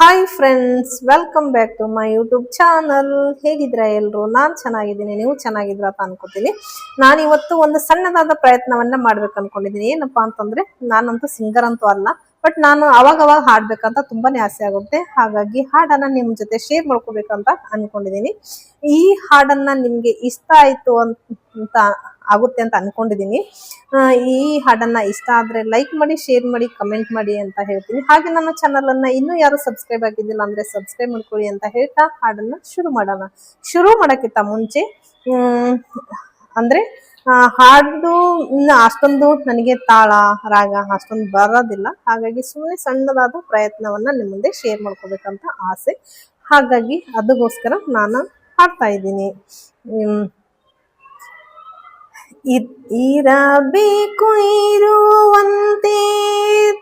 Hi friends welcome back to my YouTube channel ಹೇಗಿದ್ರ ಎಲ್ರು? ನಾನ್ ಚೆನ್ನಾಗಿದ್ದೀನಿ. ನೀವು ಚೆನ್ನಾಗಿದ್ರ ಅಂತ ಅನ್ಕೋತೀನಿ. ನಾನು ಇವತ್ತು ಒಂದು ಸಣ್ಣದಾದ ಪ್ರಯತ್ನವನ್ನ ಮಾಡ್ಬೇಕು ಅನ್ಕೊಂಡಿದ್ದೀನಿ ಏನಪ್ಪಾ ಅಂತಂದ್ರೆ, ನಾನಂತೂ ಸಿಂಗರ್ ಅಂತೂ ಅಲ್ಲ. ಬಟ್ ನಾನು ಅವಾಗ ಅವಾಗ ಹಾಡ್ಬೇಕಂತ ತುಂಬಾನೇ ಆಸೆ ಆಗುತ್ತೆ. ಹಾಗಾಗಿ ಹಾಡನ್ನ ನಿಮ್ ಜೊತೆ ಶೇರ್ ಮಾಡ್ಕೋಬೇಕಂತ ಅನ್ಕೊಂಡಿದೀನಿ. ಈ ಹಾಡನ್ನ ನಿಮ್ಗೆ ಇಷ್ಟ ಆಯ್ತು ಅಂತ ಆಗುತ್ತೆ ಅಂತ ಅನ್ಕೊಂಡಿದೀನಿ. ಈ ಹಾಡನ್ನ ಇಷ್ಟ ಆದ್ರೆ ಲೈಕ್ ಮಾಡಿ ಶೇರ್ ಮಾಡಿ ಕಮೆಂಟ್ ಮಾಡಿ ಅಂತ ಹೇಳ್ತೀನಿ. ಹಾಗೆ ನನ್ನ ಚಾನಲ್ ಅನ್ನ ಇನ್ನೂ ಯಾರು ಸಬ್ಸ್ಕ್ರೈಬ್ ಆಗಿದ್ದಿಲ್ಲ ಅಂದ್ರೆ ಸಬ್ಸ್ಕ್ರೈಬ್ ಮಾಡ್ಕೊಳ್ಳಿ ಅಂತ ಹೇಳ್ತಾ ಹಾಡನ್ನ ಶುರು ಮಾಡೋಣ. ಶುರು ಮಾಡೋಕ್ಕಿಂತ ಮುಂಚೆ ಅಂದ್ರೆ ಆ, ಹಾಡು ಇನ್ನು ಅಷ್ಟೊಂದು ನನಗೆ ತಾಳ ರಾಗ ಅಷ್ಟೊಂದು ಬರೋದಿಲ್ಲ. ಹಾಗಾಗಿ ಸುಮ್ಮನೆ ಸಣ್ಣದಾದ ಪ್ರಯತ್ನವನ್ನ ನಿಮ್ಮ ಮುಂದೆ ಶೇರ್ ಮಾಡ್ಕೋಬೇಕಂತ ಆಸೆ. ಹಾಗಾಗಿ ಅದಕ್ಕೋಸ್ಕರ ನಾನು ಹಾಡ್ತಾ ಇದ್ದೀನಿ. ಇರಬೇಕು ಇರುವಂತೆ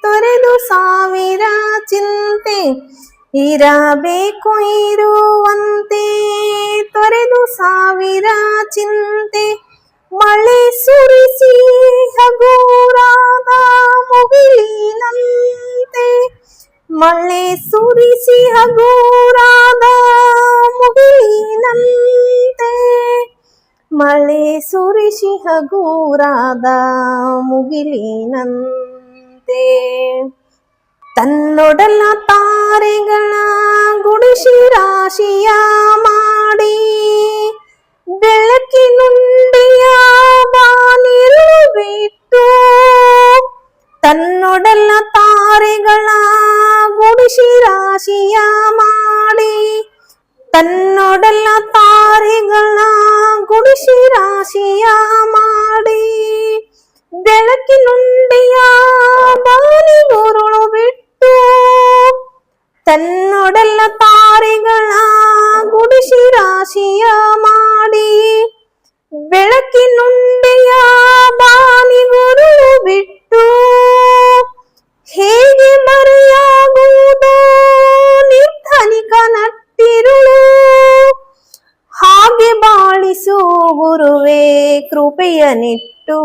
ತೊರೆದು ಸಾವಿರ ಚಿಂತೆ. ಇರಬೇಕು ಇರುವಂತೆ ತೊರೆದು ಸಾವಿರ ಚಿಂತೆ. ಮಳೆ ಸುರಿಸಿ ಹಗೂರಾದ ಮುಗಿಲಿನಂತೆ. ಮಳೆ ಸುರಿಸಿ ಹಗೂರಾದ ಮುಗಿಲಿನಂತೆ. ಮಳೆ ಸುರಿಸಿ ಹಗೂರಾದ ಮುಗಿಲಿನಂತೆ. ತನ್ನೊಡಲ ತಾರೆಗಳ ಗುಡಿಸಿ ರಾಶಿಯ ತನ್ನೊಡಲ ತಾರೆಗಳ ಗುಡಿಸಿ ರಾಶಿಯ ಮಾಡಿ ಬೆಳಕಿನುಂಡಿಯ ಬಾನಿಗುರುಳು ಬಿಟ್ಟು ತನ್ನೊಡಲ ತಾರೆಗಳ ಗುಡಿಸಿ ರಾಶಿಯ ಮಾಡಿ ಬೆಳಕಿನುಂಡೆಯ ಬಾನಿಗುರುಳು ಬಿಟ್ಟು ಹೇಗೆ ಗುರುವೇ ಕೃಪೆಯ ನಿಟ್ಟು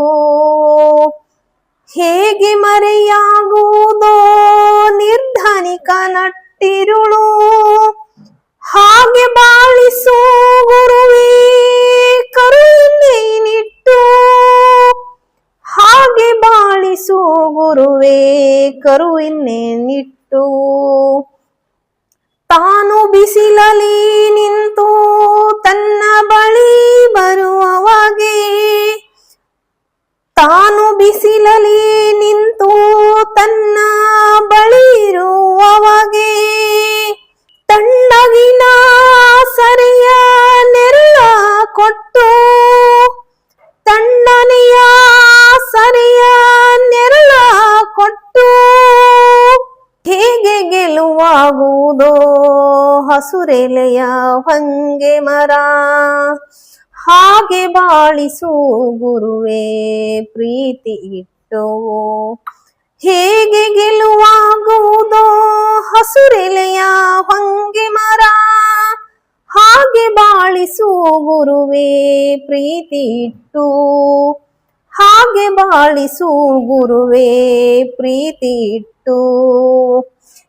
ಹೇಗೆ ಮರೆಯಾಗುವುದೋ ನಿರ್ಧನಿಕ ನಟ್ಟಿರುಳು. ಹಾಗೆ ಬಾಳಿಸೋ ಗುರುವೇ ಕರುಣೆಯನಿಟ್ಟು ಹಾಗೆ ಬಾಳಿಸೋ ಗುರುವೇ ಕರುವಿನ್ನೇನಿಟ್ಟು ತಾನು ಬಿಸಿಲಲಿ ನಿಂತು ತನ್ನ ಬಳಿ ಬರುವವಾಗೆ ತಾನು ಬಿಸಿಲಲಿ ನಿಂತು ತನ್ನ ಬಳಿ ಇರುವವಾಗೆ. ಹಸುರೆಲೆಯ ಹೊಂಗೆ ಮರ. ಹಾಗೆ ಬಾಳಿಸು ಗುರುವೇ, ಪ್ರೀತಿ ಇಟ್ಟು. ಹೇಗೆ ಗೆಲುವಾಗುವುದೋ ಹಸುರೆಲೆಯ ಹೊಂಗೆ ಮರ. ಹಾಗೆ ಬಾಳಿಸು ಗುರುವೇ, ಪ್ರೀತಿ ಇಟ್ಟು. ಹಾಗೆ ಬಾಳಿಸು ಗುರುವೇ, ಪ್ರೀತಿ ಇಟ್ಟು.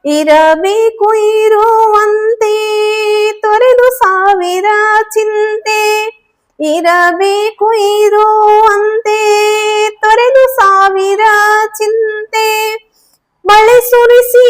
ಇರಬೇಕು ಇರುವಂತೆ ಇರಬೇಕು ಇರುವಂತೆ ತೊರೆದು ಸಾವಿರ ಚಿಂತೆ. ಮಳೆ ಸುರಿಸಿ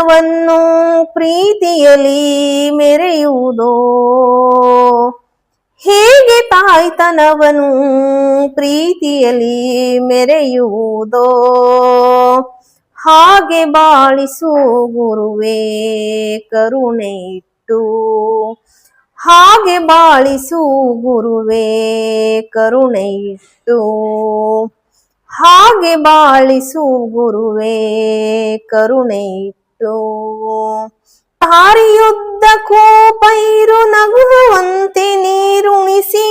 ತಾಯ್ತನವನ್ನು ಪ್ರೀತಿಯಲಿ ಮೆರೆಯುವುದೋ? ಹೇಗೆ ತಾಯ್ತನವನು ಪ್ರೀತಿಯಲಿ ಮೆರೆಯುವುದೋ? ಹಾಗೆ ಬಾಳಿಸು ಗುರುವೇ ಕರುಣೆ ಇಟ್ಟು ಹಾಗೆ ಬಾಳಿಸು ಗುರುವೇ ಕರುಣೆ ಇಟ್ಟು ಹಾಗೆ ಬಾಳಿಸು ಗುರುವೇ ಕರುಣೆ ದಾರಿಯುದ್ದಕ್ಕೂ ಪೈರು ನಗುವಂತೆ ನೀರುಣಿಸಿ.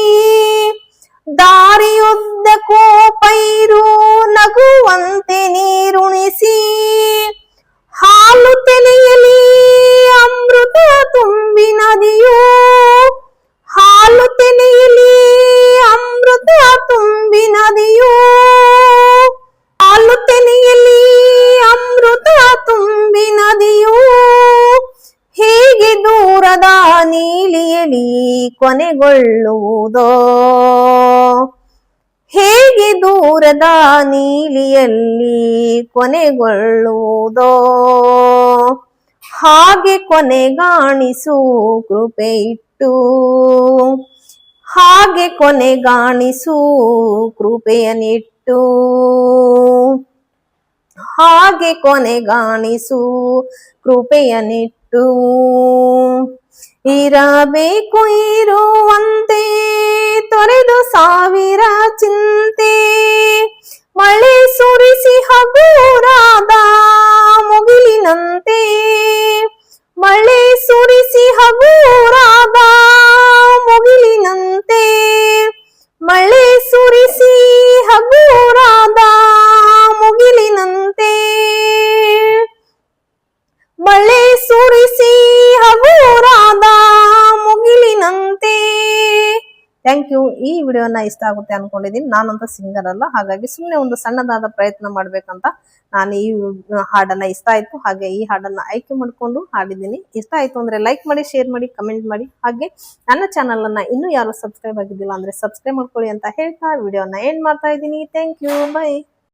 ದಾರಿಯುದ್ದಕ್ಕೂ ಪೈರು ನಗುವಂತೆ ಕೊನೆಗೊಳ್ಳುವುದೋ? ಹೇಗೆ ದೂರದ ನೀಲಿಯಲ್ಲಿ ಕೊನೆಗೊಳ್ಳುವುದೋ? ಹಾಗೆ ಕೊನೆಗಾಣಿಸು ಕೃಪೆ ಇಟ್ಟು ಹಾಗೆ ಕೊನೆಗಾಣಿಸು ಕೃಪೆಯನಿಟ್ಟು ಹಾಗೆ ಕೊನೆಗಾಣಿಸು ಕೃಪೆಯನಿಟ್ಟು ಇರಬೇಕು ಇರುವಂತೆ ತೊರೆದು ಸಾವಿರ ಚಿಂತೆ. ಥ್ಯಾಂಕ್ ಯು ಈ ವಿಡಿಯೋನ ಇಷ್ಟ ಆಗುತ್ತೆ ಅನ್ಕೊಂಡಿದ್ದೀನಿ ನಾನಂತ ಸಿಂಗರ್ ಅಲ್ಲ. ಹಾಗಾಗಿ ಸುಮ್ಮನೆ ಒಂದು ಸಣ್ಣದಾದ ಪ್ರಯತ್ನ ಮಾಡ್ಬೇಕಂತ ನಾನು ಈ ಹಾಡನ್ನ ಇಷ್ಟ ಆಯ್ತು. ಹಾಗೆ ಈ ಹಾಡನ್ನ ಆಯ್ಕೆ ಮಾಡಿಕೊಂಡು ಹಾಡಿದ್ದೀನಿ. ಇಷ್ಟ ಆಯ್ತು ಅಂದ್ರೆ ಲೈಕ್ ಮಾಡಿ ಶೇರ್ ಮಾಡಿ ಕಮೆಂಟ್ ಮಾಡಿ. ಹಾಗೆ ನನ್ನ ಚಾನಲ್ ಇನ್ನೂ ಯಾರು ಸಬ್ಸ್ಕ್ರೈಬ್ ಆಗಿದ್ದಿಲ್ಲ ಅಂದ್ರೆ ಸಬ್ಸ್ಕ್ರೈಬ್ ಮಾಡ್ಕೊಳ್ಳಿ ಅಂತ ಹೇಳ್ತಾ ವಿಡಿಯೋನ ಎಂಡ್ ಮಾಡ್ತಾ ಇದ್ದೀನಿ. Thank you by